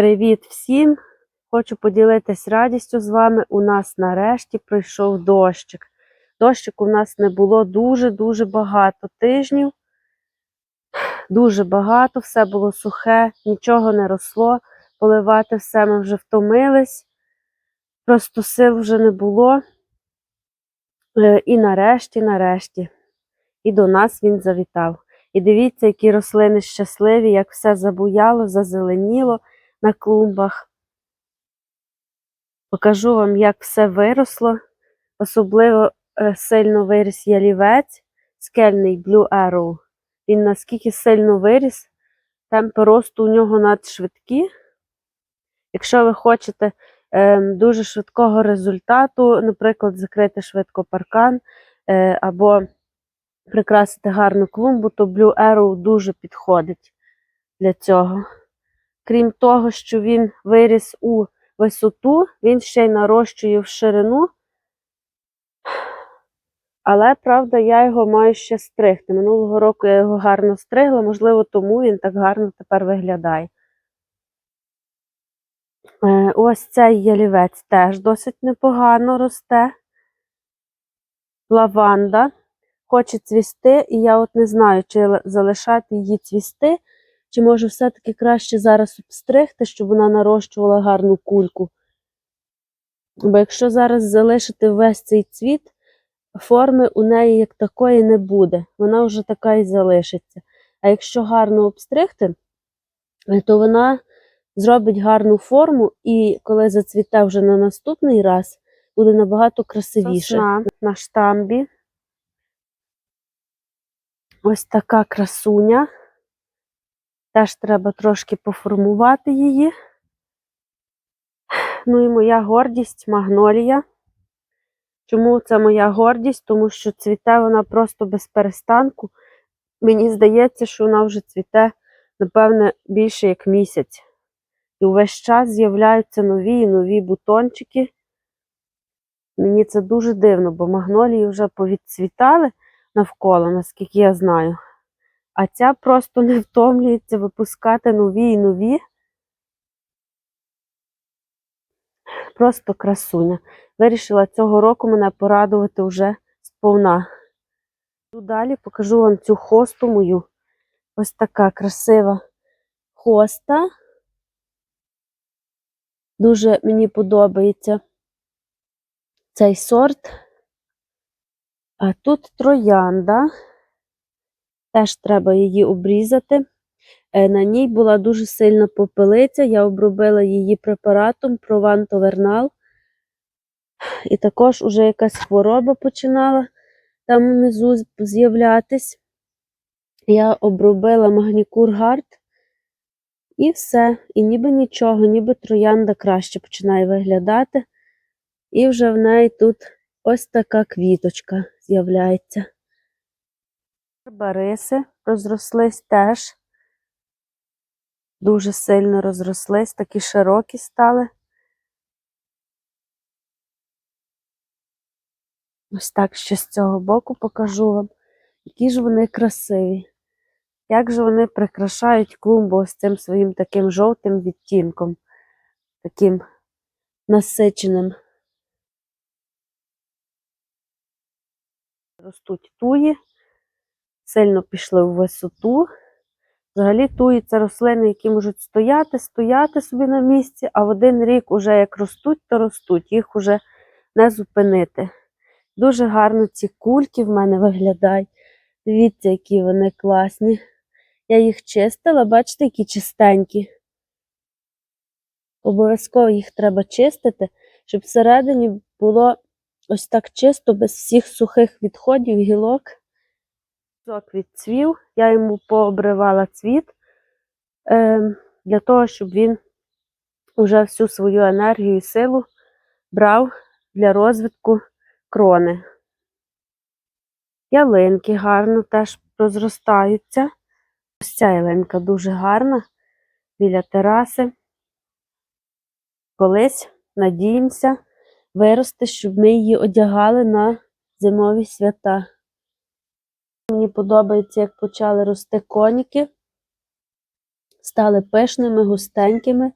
Привіт всім! Хочу поділитись радістю з вами. У нас нарешті прийшов дощик. Дощику у нас не було дуже-дуже багато тижнів. Дуже багато, все було сухе, нічого не росло. Поливати все ми вже втомились. Просто сил вже не було. Е, І нарешті, нарешті, і до нас він завітав. І дивіться, які рослини щасливі, як все забуяло, зазеленіло на клумбах. Покажу вам, як все виросло. Особливо е, сильно виріс ялівець, скельний Blue Arrow. Він наскільки сильно виріс, темпи росту у нього надшвидкі. Якщо ви хочете е, дуже швидкого результату, наприклад, закрити швидко паркан е, або прикрасити гарну клумбу, то Blue Arrow дуже підходить для цього. Крім того, що він виріс у висоту, він ще й нарощує в ширину. Але, правда, я його маю ще стригти. Минулого року я його гарно стригла, можливо, тому він так гарно тепер виглядає. Е, Ось цей ялівець теж досить непогано росте. Лаванда хоче цвісти, і я от не знаю, чи залишати її цвісти, чи може все-таки краще зараз обстригти, щоб вона нарощувала гарну кульку. Бо якщо зараз залишити весь цей цвіт, форми у неї як такої не буде. Вона вже така і залишиться. А якщо гарно обстригти, то вона зробить гарну форму, і коли зацвіте вже на наступний раз, буде набагато красивіше. Сосна на штамбі. Ось така красуня. Теж треба трошки поформувати її. Ну і моя гордість магнолія. Чому це моя гордість? Тому що цвіте вона просто без перестанку. Мені здається, що вона вже цвіте, напевне, більше як місяць. І увесь час з'являються нові і нові бутончики. Мені це дуже дивно, бо магнолії вже повідцвітали навколо, наскільки я знаю. А ця просто не втомлюється випускати нові і нові. Просто красуня. Вирішила цього року мене порадувати вже сповна. Далі покажу вам цю хосту мою. Ось така красива хоста. Дуже мені подобається цей сорт. А тут троянда. Теж треба її обрізати. Е, На ній була дуже сильна попелиця. Я обробила її препаратом Прованто-Вернал. І також уже якась хвороба починала там внизу з'являтись. Я обробила Магнікур Гард. І все. І ніби нічого, ніби троянда краще починає виглядати. І вже в неї тут ось така квіточка з'являється. Барбариси розрослись теж. Дуже сильно розрослись, такі широкі стали. Ось так ще з цього боку покажу вам. Які ж вони красиві. Як же вони прикрашають клумбу ось цим своїм таким жовтим відтінком, таким насиченим. Ростуть туї, сильно пішли в висоту. Взагалі це рослини, які можуть стояти, стояти собі на місці, а в один рік уже як ростуть, то ростуть, їх уже не зупинити. Дуже гарно ці кульки в мене виглядають. Дивіться, які вони класні. Я їх чистила, бачите, які чистенькі. Обов'язково їх треба чистити, щоб всередині було ось так чисто, без всіх сухих відходів, гілок. Сок відцвів, я йому пообривала цвіт е, для того, щоб він уже всю свою енергію і силу брав для розвитку крони. Ялинки гарно теж розростаються. Ось ця ялинка дуже гарна біля тераси. Колись, надіємося, виросте, щоб ми її одягали на зимові свята. Мені подобається, як почали рости коніки. Стали пишними, густенькими.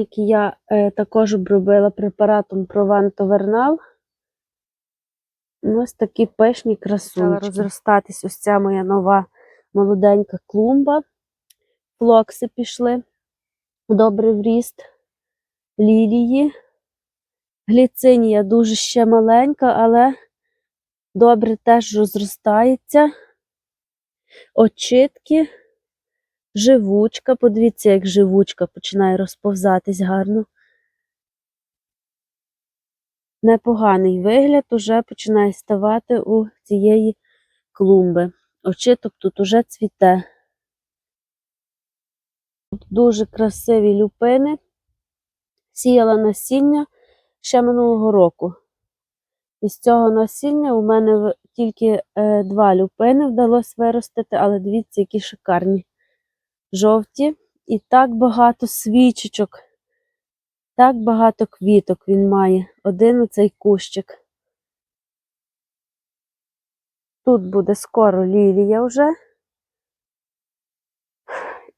Які я е, також обробила препаратом Прованто-Вернал. Ось такі пишні красунчики. Почала розростатись ось ця моя нова молоденька клумба. Флокси пішли. Добрий вріст. Лілії. Гліцинія дуже ще маленька, але добре теж розростається. Очитки. Живучка. Подивіться, як живучка починає розповзатись гарно. Непоганий вигляд уже починає ставати у цієї клумби. Очиток тут уже цвіте. Тут дуже красиві люпини. Сіяла насіння ще минулого року. Із цього насіння у мене тільки е, два люпини вдалося виростити, але дивіться, які шикарні. Жовті. І так багато свічечок. Так багато квіток він має. Один оцей кущик. Тут буде скоро лілія вже.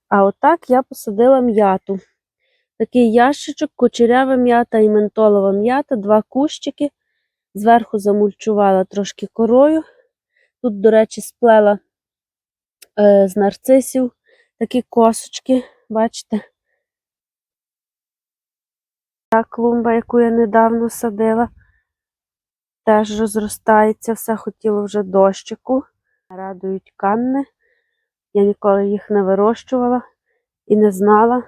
А отак я посадила м'яту. Такий ящичок, кучерява м'ята і ментолова м'ята, два кущики. Зверху замульчувала трошки корою. Тут, до речі, сплела е, з нарцисів такі косочки, бачите? Та клумба, яку я недавно садила, теж розростається, все хотіло вже дощику. Радують канни. Я ніколи їх не вирощувала і не знала,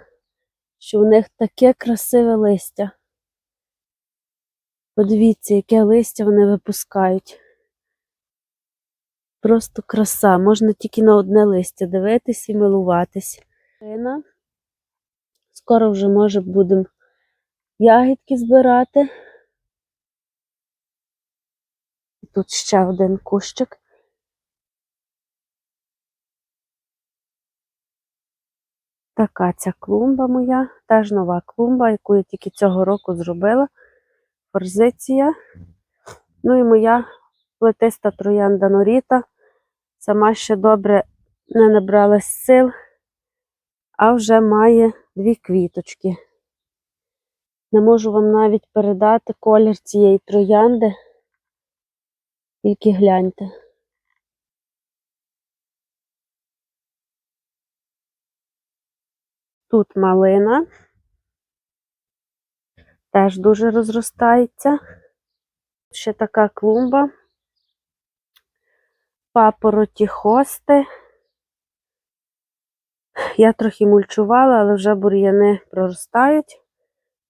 що у них таке красиве листя. Подивіться, яке листя вони випускають. Просто краса. Можна тільки на одне листя дивитись і милуватись. Скоро вже, може, будемо ягідки збирати. Тут ще один кущик. Така ця клумба моя, теж нова клумба, яку я тільки цього року зробила. Форзиція. Ну і моя плетиста троянда Норіта. Сама ще добре не набралась сил, а вже має дві квіточки. Не можу вам навіть передати колір цієї троянди. Тільки гляньте. Тут малина. Теж дуже розростається. Ще така клумба. Папороті хости. Я трохи мульчувала, але вже бур'яни проростають.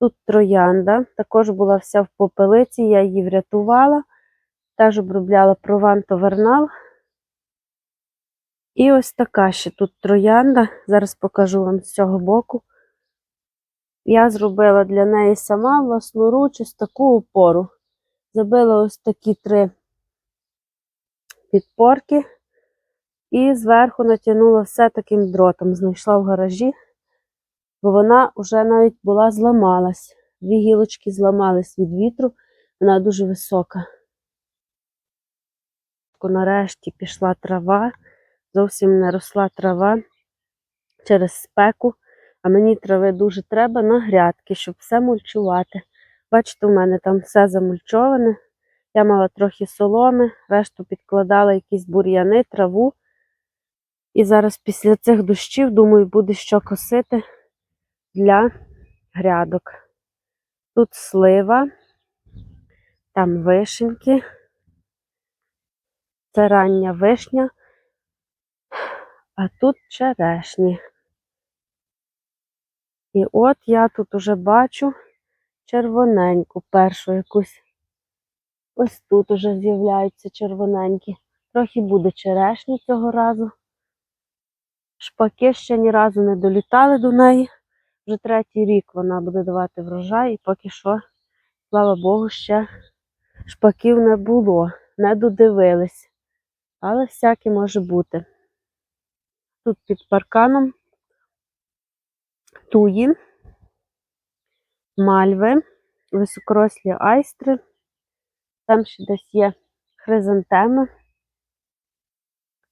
Тут троянда, також була вся в попелиці, я її врятувала. Теж обробляла прованто вернал. І ось така ще тут троянда. Зараз покажу вам з цього боку. Я зробила для неї сама власноруч ось таку опору. Забила ось такі три підпорки. І зверху натягнула все таким дротом. Знайшла в гаражі, бо вона вже навіть була зламалась. Дві гілочки зламались від вітру, вона дуже висока. Нарешті пішла трава, зовсім не росла трава через спеку, а мені трави дуже треба на грядки, щоб все мульчувати. Бачите, у мене там все замульчоване. Я мала трохи соломи, решту підкладала якісь бур'яни, траву. І зараз після цих дощів, думаю, буде що косити для грядок. Тут слива, там вишеньки. Це рання вишня, а тут черешні. І от я тут уже бачу червоненьку першу якусь. Ось тут уже з'являються червоненькі. Трохи буде черешні цього разу. Шпаки ще ні разу не долітали до неї. Вже третій рік вона буде давати врожай, і поки що, слава Богу, ще шпаків не було, не додивились. Але всяке може бути. Тут під парканом туї, мальви, високорослі айстри. Там ще десь є хризантеми.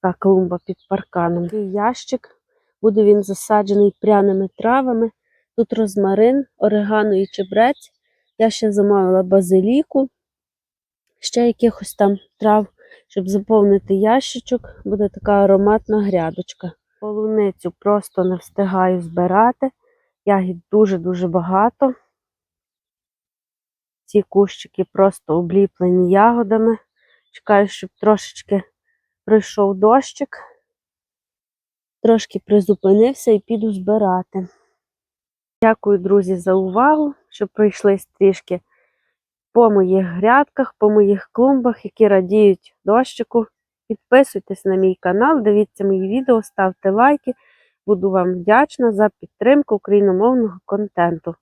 Така клумба під парканом. Такий ящик. Буде він засаджений пряними травами. Тут розмарин, орегано і чебрець. Я ще замовила базиліку, ще якихось там трав, щоб заповнити ящичок. Буде така ароматна грядочка. Полуницю просто не встигаю збирати. Ягід дуже-дуже багато. Ці кущики просто обліплені ягодами. Чекаю, щоб трошечки пройшов дощик. Трошки призупинився і піду збирати. Дякую, друзі, за увагу, що пройшлись трішки по моїх грядках, по моїх клумбах, які радіють дощику. Підписуйтесь на мій канал, дивіться мої відео, ставте лайки. Буду вам вдячна за підтримку україномовного контенту.